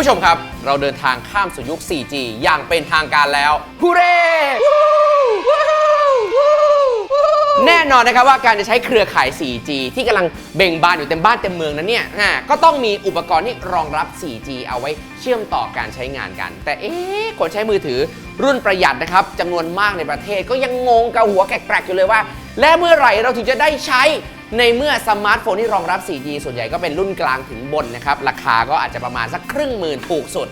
ผู้ชมครับ เราเดินทางข้ามสู่ยุค 4G อย่างเป็นทางการแล้วฮูเร่แน่นอนนะครับว่าการจะใช้เครือข่าย 4G ที่กำลังเบ่งบานอยู่เต็มบ้านเต็มเมืองนั้นเนี่ยอ่าก็ต้องมีอุปกรณ์ที่รองรับ 4G เอาไว้เชื่อมต่อการใช้งานกัน แต่เอ๊ะคนใช้มือถือรุ่นประหยัดนะครับจำนวนมากในประเทศก็ยังงงกับหัวแกรกๆอยู่เลยว่า และเมื่อไหร่เราถึงจะได้ใช้ในเมื่อสมาร์ทโฟนที่รองรับ 4G ส่วนใหญ่ก็เป็นรุ่นกลางถึงบนนะครับ ราคาก็อาจจะประมาณสักครึ่งหมื่นถูกสุด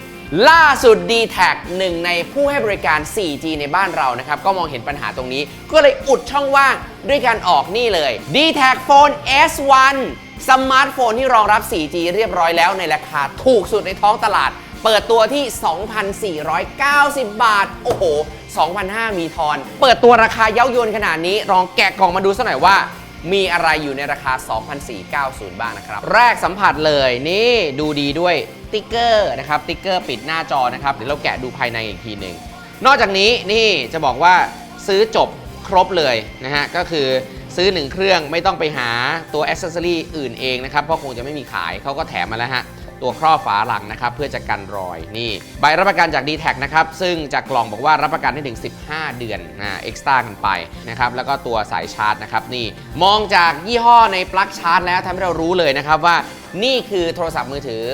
ล่าสุด d t แทหนึ่งในผู้ให้บริการ 4G ในบ้านเรานะครับ ก็มองเห็นปัญหาตรงนี้ ก็เลยอุดช่องว่างด้วยการออกนี่เลย d t แท Phone S1 สมาร์ทโฟนที่รองรับ 4G เรียบร้อยแล้วในราคาถูกสุดในท้องตลาด เปิดตัวที่ 2,490 บาท โอ้โห 2,500 มีทอน เปิดตัวราคาเย้ายวนขนาดนี้ ลองแกะกล่องมาดูสักหน่อยว่า มีอะไรอยู่ในราคา 2,490 บ้างนะครับ แรกสัมผัสเลยนี่ดูดีด้วยติ๊กเกอร์นะครับติ๊กเกอร์ปิดหน้าจอนะครับเดี๋ยวเราแกะดูภายในอีกทีหนึ่งนอกจากนี้นี่จะบอกว่าซื้อจบครบเลยนะฮะก็คือ ซื้อหนึ่งเครื่องไม่ต้องไปหาตัวอ c เซสซอรี่อื่นเองนะครับ เพราะคงจะไม่มีขายเขาก็แถมมาแล้วฮะ ตัวครอบฝาหลังนะครับ เพื่อจะกันรอยนี่ ใบรับประกันจาก d t แทนะครับ ซึ่งจากกล่องบอกว่ารับประกันได้ถึง 15 เดือนนะเอ็กซ์ต้ากันไปนะครับ แล้วก็ตัวสายชาร์จนะครับนี่มองจากยี่ห้อในปลั๊กชาร์จแล้วทำให้เรารู้เลยนะครับว่านี่คือโทรศัพท์มือถือ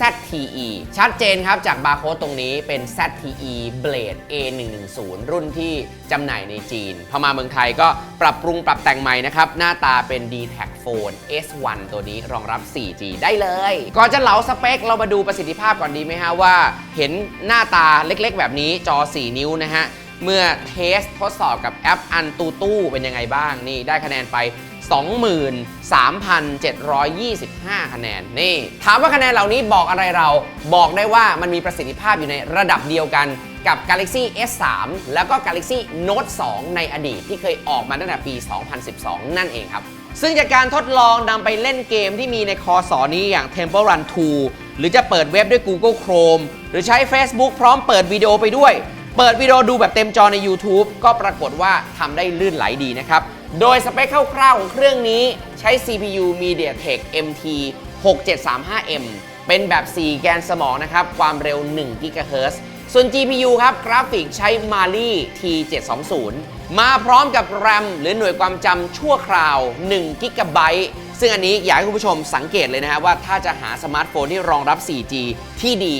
ZTE ชัดเจนครับ จากบาร์โค้ดตรงนี้เป็น ZTE Blade A110 รุ่นที่จำหน่ายในจีน พอมาเมืองไทยก็ปรับปรุงปรับแต่งใหม่นะครับ หน้าตาเป็น d t แท Phone S1 ตัวนี้รองรับ 4G ได้เลย ก่อนจะเหลาสเปค เรามาดูประสิทธิภาพก่อนดีไหมฮะว่า เห็นหน้าตาเล็กๆ แบบนี้จอ 4 นิ้วนะฮะเมื่อเทสทดสอบกับแอปอันตูตู้เป็นยังไงบ้างนี่ได้คะแนนไป 23,725 คะแนน นี่ ถามว่าคะแนนเหล่านี้บอกอะไรเรา บอกได้ว่ามันมีประสิทธิภาพอยู่ในระดับเดียวกันกับ Galaxy S3 แล้วก็ Galaxy Note 2 ในอดีตที่เคยออกมาตั้งแต่ปี 2012 นั่นเองครับ ซึ่งจากการทดลองนำไปเล่นเกมที่มีในคอสอนี้อย่าง Temple Run 2 หรือจะเปิดเว็บด้วย Google Chrome หรือใช้ Facebook พร้อมเปิดวิดีโอไปด้วย เปิดวิดีโอดูแบบเต็มจอใน YouTube ก็ปรากฏว่าทำได้ลื่นไหลดีนะครับ โดยสเปคคร่าวๆของเครื่องนี้ใช้ CPU MediaTek MT 6735M เป็นแบบ 4 แกนสมองนะครับ ความเร็ว 1 GHz ส่วน GPU ครับ กราฟิกใช้ Mali T720 มาพร้อมกับ RAM หรือหน่วยความจำชั่วคราว1 g b ซึ่งอันนี้อยากให้คุณผู้ชมสังเกตเลยนะครับว่าถ้าจะหาสมาร์ทโฟนที่รองรับ 4G ที่ดี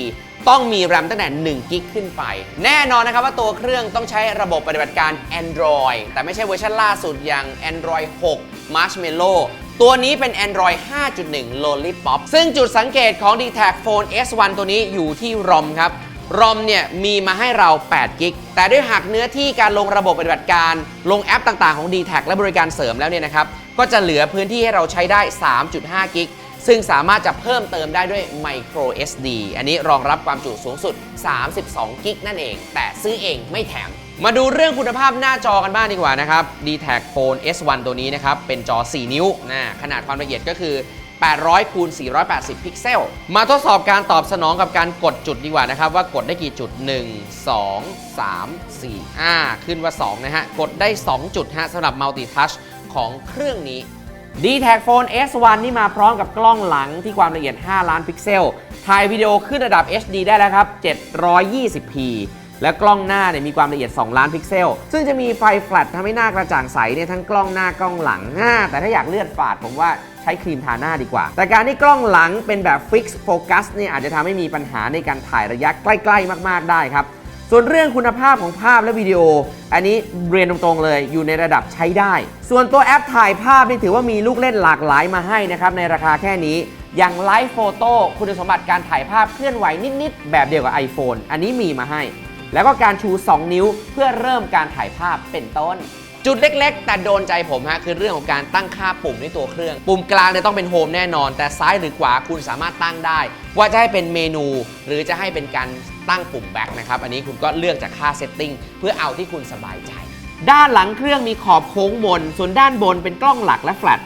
ต้องมี RAM ตั้งแต่1กิกขึ้นไป แน่นอนนะครับว่าตัวเครื่องต้องใช้ระบบปฏิบัติการ Android แต่ไม่ใช่เวอร์ชันล่าสุดอย่าง Android 6 Marshmallow ตัวนี้เป็น Android 5.1 Lollipop ซึ่งจุดสังเกตของ d t แท Phone S1 ตัวนี้อยู่ที่ ROM ครับ ROM เนี่ยมีมาให้เรา8กิก แต่ด้วยหักเนื้อที่การลงระบบปฏิบัติการ ลงแอปต่างๆของ d t แทและบริการเสริมแล้วเนี่ยนะครับ ก็จะเหลือพื้นที่ให้เราใช้ได้ 3.5 กิก ซึ่งสามารถจะเพิ่มเติมได้ด้วย Micro SD อันนี้รองรับความจุสูงสุด 32 กิกนั่นเอง แต่ซื้อเองไม่แถม มาดูเรื่องคุณภาพหน้าจอกันบ้างดีกว่านะครับ d t แท Phone S1 ตัวนี้นะครับ เป็นจอ 4 นิ้วนะขนาดความละเอียดก็คือ 800คูณ480 พิกเซล มาทดสอบการตอบสนองกับการกดจุดดีกว่านะครับ ว่ากดได้กี่จุด 1 2 3 4อ่าขึ้นว่า 2 นะฮะ กดได้ 2 จุดฮะสำหรับ Multi Touch ของเครื่องนี้ d t แท Phone S1 นี่มาพร้อมกับกล้องหลังที่ความละเอียด 5 ล้านพิกเซล ถ่ายวิดีโอขึ้นระดับ HD ได้แล้วครับ 720p และกล้องหน้าเนี่ยมีความละเอียด 2 ล้านพิกเซล ซึ่งจะมีไฟแฟลชทำให้หน้ากระจ่างใสเนี่ยทั้งกล้องหน้ากล้องหลังอ่าแต่ถ้าอยากเลือดฝาดผมว่าใช้ครีมทาหน้าดีกว่า แต่การที่กล้องหลังเป็นแบบฟิกซ์โฟกัสเนี่ยอาจจะทำให้มีปัญหาในการถ่ายระยะใกล้ ๆ มาก ๆ ได้ครับ ส่วนเรื่องคุณภาพของภาพและวิดีโอ อันนี้เรียนตรงๆเลยอยู่ในระดับใช้ได้ ส่วนตัวแอปถ่ายภาพนี่ถือว่ามีลูกเล่นหลากหลายมาให้นะครับในราคาแค่นี้อย่างไลฟ์โฟโต้คุณสมบัติการถ่ายภาพเคลื่อนไหวนิดๆ แบบเดียวกับ iPhone อันนี้มีมาให้ แล้วก็การชู 2 นิ้วเพื่อเริ่มการถ่ายภาพเป็นต้น จุดเล็ก ๆ แต่โดนใจผมฮะคือเรื่องของการตั้งค่าปุ่มในตัวเครื่อง ปุ่มกลางเนี่ยต้องเป็นโฮมแน่นอน แต่ซ้ายหรือขวาคุณสามารถตั้งได้ ว่าจะให้เป็นเมนู หรือจะให้เป็นการตั้งปุ่มแบ็คนะครับอันนี้คุณก็เลือกจากค่าเซตติ้งเพื่อเอาที่คุณสบายใจ ด้านหลังเครื่องมีขอบโค้งมน ส่วนด้านบนเป็นกล้องหลักและแฟลช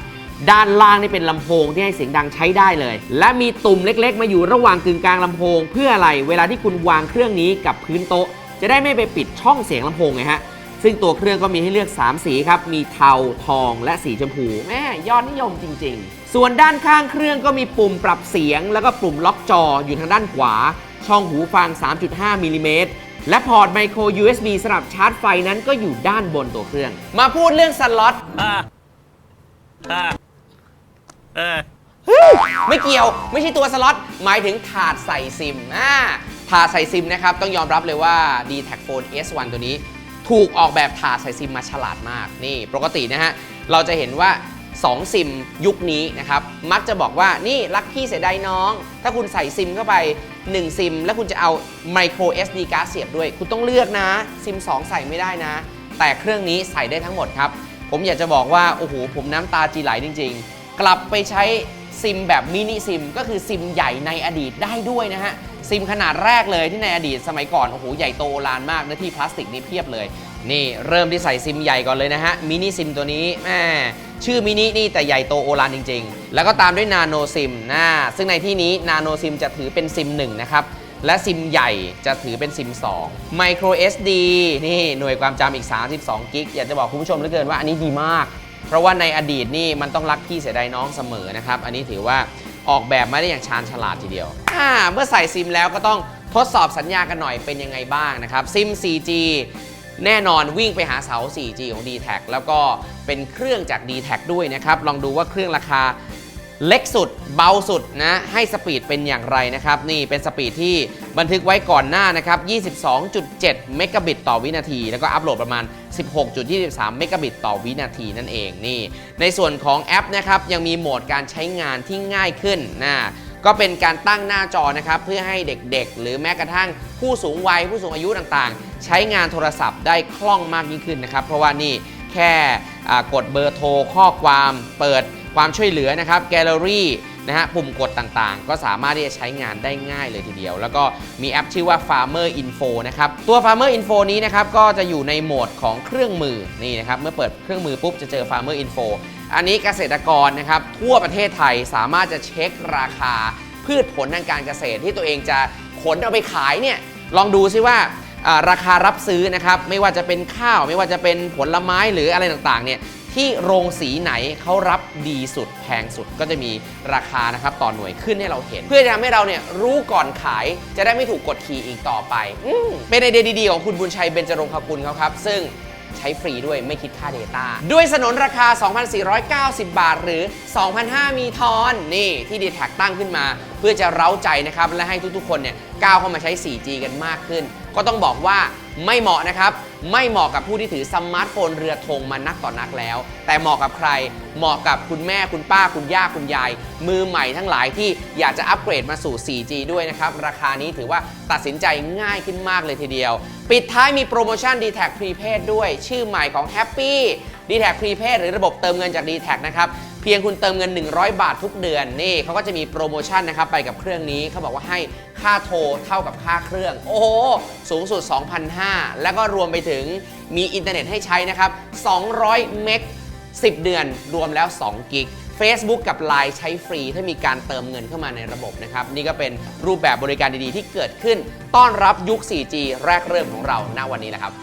ด้านล่างนี่เป็นลำโพงที่ให้เสียงดังใช้ได้เลย และมีตุ่มเล็กๆ มาอยู่ระหว่างกึ่งกลางลำโพง เพื่ออะไร เวลาที่คุณวางเครื่องนี้กับพื้นโต๊ะ จะได้ไม่ไปปิดช่องเสียงลำโพงไงฮะ ซึ่งตัวเครื่องก็มีให้เลือก 3 สีครับ มีเทา ทอง และสีชมพู แม่ยอดนิยมจริง ๆ ส่วนด้านข้างเครื่องก็มีปุ่มปรับเสียง แล้วก็ปุ่มล็อกจออยู่ทางด้านขวา ช่องหูฟัง 3.5 มิลลิเมตร และพอร์ตไมโคร USB สำหรับชาร์จไฟนั้นก็อยู่ด้านบนตัวเครื่อง มาพูดเรื่องสล็อตไม่เกี่ยว ไม่ใช่ตัวสล็อต หมายถึงถาดใส่ซิมอ่าถาดใส่ซิมนะครับ ต้องยอมรับเลยว่า d t a c Phone S1 ตัวนี้ ถูกออกแบบถาดใส่ซิมมาฉลาดมากนี่ ปกตินะฮะเราจะเห็นว่า2ซิมยุคนี้นะครับมักจะบอกว่านี่รักพี่เสียดายน้อง ถ้าคุณใส่ซิมเข้าไป 1 ซิม แล้วคุณจะเอา micro SD card เสียบด้วย คุณต้องเลือกนะซิม 2 ใส่ไม่ได้นะ แต่เครื่องนี้ใส่ได้ทั้งหมดครับ ผมอยากจะบอกว่า โอ้โห ผมน้ำตาจีไหลจริง ๆ กลับไปใช้ ซิมแบบมินิซิมก็คือซิมใหญ่ในอดีตได้ด้วยนะฮะ ซิมขนาดแรกเลยที่ในอดีตสมัยก่อน โอ้โห ใหญ่โตโอลานมากเนื้อที่พลาสติกนี่เพียบเลย นี่เริ่มที่ใส่ซิมใหญ่ก่อนเลยนะฮะมินิซิมตัวนี้แม่ชื่อมินินี่แต่ใหญ่โตโอลานจริง ๆ แล้วก็ตามด้วยนาโนซิมนะซึ่งในที่นี้นาโนซิมจะถือเป็นซิม1นะครับและซิมใหญ่จะถือเป็นซิม2 Micro SD นี่หน่วยความจำอีก 32 กิก อยากจะบอกคุณผู้ชมเหลือเกินว่าอันนี้ดีมาก เพราะว่าในอดีตนี่มันต้องรักพี่เสียดายน้องเสมอนะครับ อันนี้ถือว่าออกแบบมาได้อย่างชาญฉลาดทีเดียวอ่าเมื่อใส่ซิมแล้วก็ต้องทดสอบสัญญากันหน่อยเป็นยังไงบ้างนะครับซิม 4G แน่นอนวิ่งไปหาเสา 4G ของ d t แทแล้วก็เป็นเครื่องจาก d t แทด้วยนะครับ ลองดูว่าเครื่องราคา เล็กสุดเบาสุดนะให้สปีดเป็นอย่างไรนะครับ นี่เป็นสปีดที่บันทึกไว้ก่อนหน้านะครับ 22.7 เมกะบิตต่อวินาที แล้วก็อัปโหลดประมาณ 16.23 เมกะบิตต่อวินาทีนั่นเองนี่ในส่วนของแอปนะครับยังมีโหมดการใช้งานที่ง่ายขึ้นนะก็เป็นการตั้งหน้าจอนะครับเพื่อให้เด็กๆ หรือแม้กระทั่งผู้สูงวัยผู้สูงอายุต่างๆ ใช้งานโทรศัพท์ได้คล่องมากยิ่งขึ้นนะครับ เพราะว่านี่แค่กดเบอร์โทรข้อความเปิด ความช่วยเหลือนะครับแกลเลอรี่นะฮะปุ่มกดต่างๆ ก็สามารถที่จะใช้งานได้ง่ายเลยทีเดียว แล้วก็มีแอปชื่อว่า Farmer Info นะครับตัว Farmer Info นี้นะครับก็จะอยู่ในโหมดของเครื่องมือนี่นะครับเมื่อเปิดเครื่องมือปุ๊บจะเจอ Farmer Info อันนี้เกษตรกรนะครับทั่วประเทศไทยสามารถจะเช็คราคา พืชผลทางการเกษตรที่ตัวเองจะขนเอาไปขายเนี่ยลองดูซิว่าอ่าราคารับซื้อนะครับไม่ว่าจะเป็นข้าวไม่ว่าจะเป็นผลไม้หรืออะไรต่างๆเนี่ย ที่โรงสีไหนเขารับดีสุดแพงสุดก็จะมีราคานะครับต่อหน่วยขึ้นให้เราเห็น เพื่อจะทำให้เราเนี่ยรู้ก่อนขายจะได้ไม่ถูกกดขี่อีกต่อไปอเป็นไอเดียดีๆของคุณบุญชัยเบญจรงคกุลเขาครับ ซึ่งใช้ฟรีด้วยไม่คิดค่า Data ด้วยสนนราคา 2,490 บาท หรือ 2,500 มีทอนนี่ที่ d t แทตั้งขึ้นมา เพื่อจะเร้าใจนะครับ และให้ทุกๆ คนเนี่ยก้าวเข้ามาใช้ 4G กันมากขึ้น ก็ต้องบอกว่า ไม่เหมาะนะครับ ไม่เหมาะกับผู้ที่ถือสมาร์ทโฟนเรือธงมานักต่อนักแล้ว แต่เหมาะกับใคร เหมาะกับคุณแม่คุณป้าคุณย่าคุณยาย มือใหม่ทั้งหลายที่อยากจะอัปเกรดมาสู่ 4G ด้วยนะครับ ราคานี้ถือว่าตัดสินใจง่ายขึ้นมากเลยทีเดียว ปิดท้ายมีโปรโมชั่น d t แท Prepaid ด้วย ชื่อใหม่ของ Happy d t แท Prepaid หรือระบบเติมเงินจาก d t แทนะครับ เพียงคุณเติมเงิน 100 บาททุกเดือนนี่เขาก็จะมีโปรโมชั่นนะครับไปกับเครื่องนี้เขาบอกว่าให้ค่าโทรเท่ากับค่าเครื่อง โอ้โห สูงสุด 2,500 แล้วก็รวมไปถึงมีอินเทอร์เน็ตให้ใช้นะครับ 200 เมก 10 เดือนรวมแล้ว 2 กิก Facebook กับ Line ใช้ฟรีถ้ามีการเติมเงินเข้ามาในระบบนะครับ นี่ก็เป็นรูปแบบบริการดีๆ ที่เกิดขึ้น ต้อนรับยุค 4G แรกเริ่มของเราณวันนี้แหละครับ